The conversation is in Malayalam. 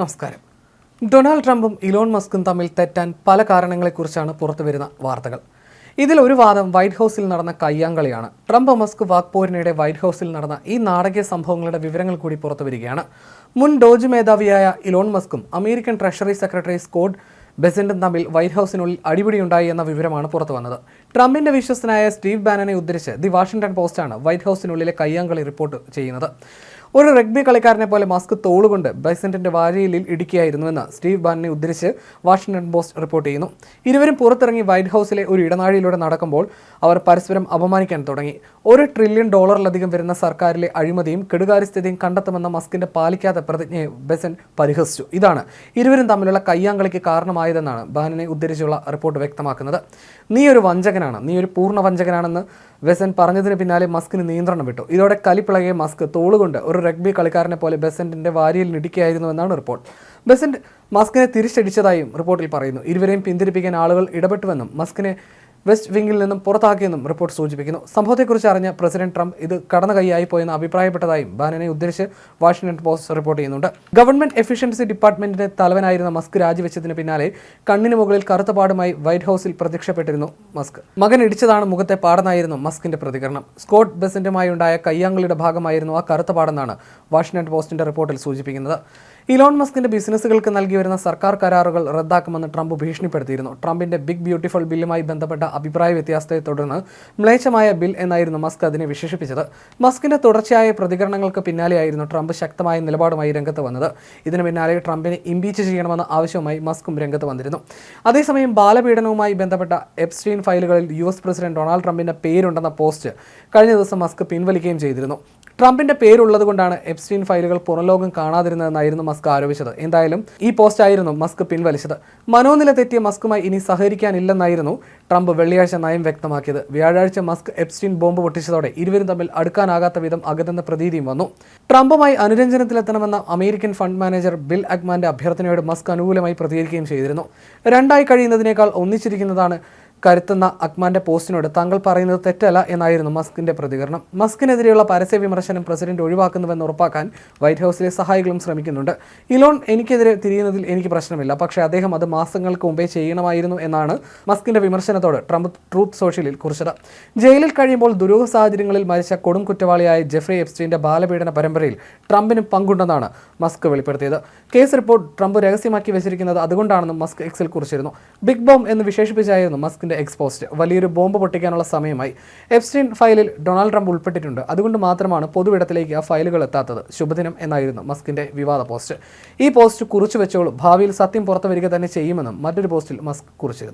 നമസ്കാരം. ഡൊണാൾഡ് ട്രംപും ഇലോൺ മസ്കും തമ്മിൽ തെറ്റാൻ പല കാരണങ്ങളെക്കുറിച്ചാണ് പുറത്തുവരുന്ന വാർത്തകൾ. ഇതിൽ ഒരു വാദം വൈറ്റ് ഹൗസിൽ നടന്ന കയ്യാങ്കളിയാണ്. ട്രംപ് മസ്ക് വാക്പോരിനിടെ വൈറ്റ് ഹൗസിൽ നടന്ന ഈ നാടകീയ സംഭവങ്ങളുടെ വിവരങ്ങൾ കൂടി പുറത്തു വരികയാണ് മുൻ ഡോജ് മേധാവിയായ ഇലോൺ മസ്കും അമേരിക്കൻ ട്രഷറി സെക്രട്ടറി സ്കോട്ട് ബെസന്റും തമ്മിൽ വൈറ്റ് ഹൗസിനുള്ളിൽ അടിപിടിയുണ്ടായി എന്ന വിവരമാണ് പുറത്തു വന്നത് ട്രംപിന്റെ വിശ്വസ്തനായ സ്റ്റീവ് ബാനനെ ഉദ്ധരിച്ച് ദി വാഷിംഗ്ടൺ പോസ്റ്റാണ് വൈറ്റ് ഹൗസിനുള്ളിലെ കയ്യാങ്കളി റിപ്പോർട്ട് ചെയ്യുന്നത്. ഒരു റഗ്ബി കളിക്കാരനെ പോലെ മാസ്ക് തോളുകൊണ്ട് ബൈസന്റിന്റെ വാരിയലിൽ ഇടിക്കുകയായിരുന്നുവെന്ന് സ്റ്റീവ് ബാനിനെ ഉദ്ധരിച്ച് വാഷിംഗ്ടൺ പോസ്റ്റ് റിപ്പോർട്ട് ചെയ്യുന്നു. ഇരുവരും പുറത്തിറങ്ങി വൈറ്റ് ഹൗസിലെ ഒരു ഇടനാഴിയിലൂടെ നടക്കുമ്പോൾ അവർ പരസ്പരം അപമാനിക്കാൻ തുടങ്ങി. ഒരു ട്രില്യൺ ഡോളറിലധികം വരുന്ന സർക്കാരിലെ അഴിമതിയും കെടുകാര്യസ്ഥിതിയും കണ്ടെത്തുമെന്ന മസ്കിന്റെ പാലിക്കാത്ത പ്രതിജ്ഞയെ ബെസൻ പരിഹസിച്ചു. ഇതാണ് ഇരുവരും തമ്മിലുള്ള കയ്യാങ്കളിക്ക് കാരണമായതെന്നാണ് ബാനിനെ ഉദ്ധരിച്ചുള്ള റിപ്പോർട്ട് വ്യക്തമാക്കുന്നത്. നീ ഒരു വഞ്ചകനാണ്. നീ ഒരു പൂർണ വഞ്ചകനാണെന്ന് വെസൻ പറഞ്ഞതിന് പിന്നാലെ മസ്കിന് നിയന്ത്രണം വിട്ടു. ഇതോടെ കലിപ്പിളകിയ മസ്ക് തോളുകൊണ്ട് ഒരു റഗ്ബി കളിക്കാരനെ പോലെ ബെസന്റിന്റെ വാരിയിൽ ഇടിക്കുകയായിരുന്നു എന്നാണ് റിപ്പോർട്ട്. ബെസന്റ് മസ്കിനെ തിരിച്ചടിച്ചതായും റിപ്പോർട്ടിൽ പറയുന്നു. ഇരുവരെയും പിന്തിരിപ്പിക്കാൻ ആളുകൾ ഇടപെട്ടുവെന്നും മസ്കിനെ വെസ്റ്റ് വിങ്ങിൽ നിന്നും പുറത്താക്കിയെന്നും റിപ്പോർട്ട് സൂചിപ്പിക്കുന്നു. സംഭവത്തെക്കുറിച്ച് അറിഞ്ഞ പ്രസിഡന്റ് ട്രംപ് ഇത് കടന്ന കൈയായി പോയെന്ന് അഭിപ്രായപ്പെട്ടതായും ബാനനെ ഉദ്ധരിച്ച് വാഷിംഗ്ടൺ പോസ്റ്റ് റിപ്പോർട്ട് ചെയ്യുന്നുണ്ട്. ഗവൺമെന്റ് എഫിഷ്യൻസി ഡിപ്പാർട്ട്മെന്റിന്റെ തലവനായിരുന്ന മസ്ക് രാജിവെച്ചതിന് പിന്നാലെ കണ്ണിന് മുകളിൽ കറുത്ത പാടുമായി വൈറ്റ് ഹൌസിൽ പ്രത്യക്ഷപ്പെട്ടിരുന്നു മസ്ക്. മകൻ ഇടിച്ചതാണ് മുഖത്തെ പാടെന്നായിരുന്നു മസ്കിന്റെ പ്രതികരണം. സ്കോട്ട് ബെസന്റുമായി ഉണ്ടായ കയ്യാങ്കളിയുടെ ഭാഗമായിരുന്നു ആ കറുത്ത പാടെന്നാണ് വാഷിംഗ്ടൺ പോസ്റ്റിന്റെ റിപ്പോർട്ടിൽ സൂചിപ്പിക്കുന്നത്. ഇലോൺ മസ്കിന്റെ ബിസിനസ്സുകൾക്ക് നൽകി വരുന്ന സർക്കാർ കരാറുകൾ റദ്ദാക്കുമെന്ന് ട്രംപ് ഭീഷണിപ്പെടുത്തിയിരുന്നു. ട്രംപിന്റെ ബിഗ് ബ്യൂട്ടിഫുൾ ബില്ലുമായി ബന്ധപ്പെട്ട അഭിപ്രായ വ്യത്യാസത്തെ തുടർന്ന് മ്ലേച്ഛമായ ബിൽ എന്നായിരുന്നു മസ്ക് അതിനെ വിശേഷിപ്പിച്ചത്. മസ്കിന്റെ തുടർച്ചയായ പ്രതികരണങ്ങൾക്ക് പിന്നാലെയായിരുന്നു ട്രംപ് ശക്തമായ നിലപാടുമായി രംഗത്ത് വന്നത്. ഇതിന് പിന്നാലെ ട്രംപിനെ ഇംപീച്ച് ചെയ്യണമെന്ന ആവശ്യവുമായി മസ്കും രംഗത്ത് വന്നിരുന്നു. അതേസമയം ബാലപീഡനവുമായി ബന്ധപ്പെട്ട എപ്സ്റ്റീൻ ഫയലുകളിൽ യു എസ് പ്രസിഡന്റ് ഡൊണാൾഡ് ട്രംപിന്റെ പേരുണ്ടെന്ന പോസ്റ്റ് കഴിഞ്ഞ ദിവസം മസ്ക് പിൻവലിക്കുകയും ചെയ്തിരുന്നു. ട്രംപിന്റെ പേരുള്ളത് കൊണ്ടാണ് എപ്സ്റ്റീൻ ഫയലുകൾ പുറംലോകം കാണാതിരുന്നതെന്നായിരുന്നു മസ്ക് ആരോപിച്ചത്. എന്തായാലും ഈ പോസ്റ്റ് ആയിരുന്നു മസ്ക് പിൻവലിച്ചത്. മനോനില തെറ്റിയ മസ്കുമായി ഇനി സഹകരിക്കാനില്ലെന്നായിരുന്നു ട്രംപ് വെള്ളിയാഴ്ച നയം വ്യക്തമാക്കിയത്. വ്യാഴാഴ്ച മസ്ക് എപ്സ്റ്റീൻ ബോംബ് പൊട്ടിച്ചതോടെ ഇരുവരും തമ്മിൽ അടുക്കാനാകാത്ത വിധം അകതെന്ന പ്രതീതിയും വന്നു. ട്രംപുമായി അനുരഞ്ജനത്തിലെത്തണമെന്ന അമേരിക്കൻ ഫണ്ട് മാനേജർ ബിൽ അഗ്മാന്റെ അഭ്യർത്ഥനയോട് മസ്ക് അനുകൂലമായി പ്രതികരിക്കുകയും ചെയ്തിരുന്നു. രണ്ടായി കഴിയുന്നതിനേക്കാൾ ഒന്നിച്ചിരിക്കുന്നതാണ് കരുത്തുന്ന അക്മാന്റെ പോസ്റ്റിനോട് താങ്കൾ പറയുന്നത് തെറ്റല്ല എന്നായിരുന്നു മസ്കിന്റെ പ്രതികരണം. മസ്കിനെതിരെയുള്ള പരസ്യ വിമർശനം പ്രസിഡന്റ് ഒഴിവാക്കുന്നുവെന്ന് ഉറപ്പാക്കാൻ വൈറ്റ് ഹൗസിലെ സഹായികളും ശ്രമിക്കുന്നുണ്ട്. ഇലോൺ എനിക്കെതിരെ തിരിയുന്നതിൽ എനിക്ക് പ്രശ്നമില്ല. പക്ഷേ അദ്ദേഹം അത് മാസങ്ങൾക്ക് മുമ്പേ ചെയ്യണമായിരുന്നു എന്നാണ് മസ്കിന്റെ വിമർശനത്തോട് ട്രംപ് ട്രൂത്ത് സോഷ്യലിൽ കുറിച്ചത്. ജയിലിൽ കഴിയുമ്പോൾ ദുരൂഹ സാഹചര്യങ്ങളിൽ മരിച്ച കൊടും കുറ്റവാളിയായ ജെഫ്രി എപ്സ്റ്റീന്റെ ബാലപീഡന പരമ്പരയിൽ ട്രംപിന് പങ്കുണ്ടെന്നാണ് മസ്ക് വെളിപ്പെടുത്തിയത്. കേസ് റിപ്പോർട്ട് ട്രംപ് രഹസ്യമാക്കി വെച്ചിരിക്കുന്നത് അതുകൊണ്ടാണെന്നും മസ്ക് എക്സിൽ കുറിച്ചിരുന്നു. ബിഗ് ബോം എന്ന് വിശേഷിപ്പിച്ചായിരുന്നു മസ്കിന്റെ എക്സ്പോസ്റ്റ് വലിയൊരു ബോംബ് പൊട്ടിക്കാനുള്ള സമയമായി. എപ്സ്റ്റീൻ ഫയലിൽ ഡൊണാൾഡ് ട്രംപ് ഉൾപ്പെട്ടിട്ടുണ്ട്. അതുകൊണ്ട് മാത്രമാണ് പൊതുവിടത്തിലേക്ക് ആ ഫയലുകൾ എത്താത്തത്. ശുഭദിനം എന്നായിരുന്നു മസ്കിന്റെ വിവാദ പോസ്റ്റ്. ഈ പോസ്റ്റ് കുറിച്ചു വെച്ചോളൂ. ഭാവിയിൽ സത്യം പുറത്തു വരിക തന്നെ ചെയ്യുമെന്നും മറ്റൊരു പോസ്റ്റിൽ മസ്ക് കുറിച്ചിരുന്നു.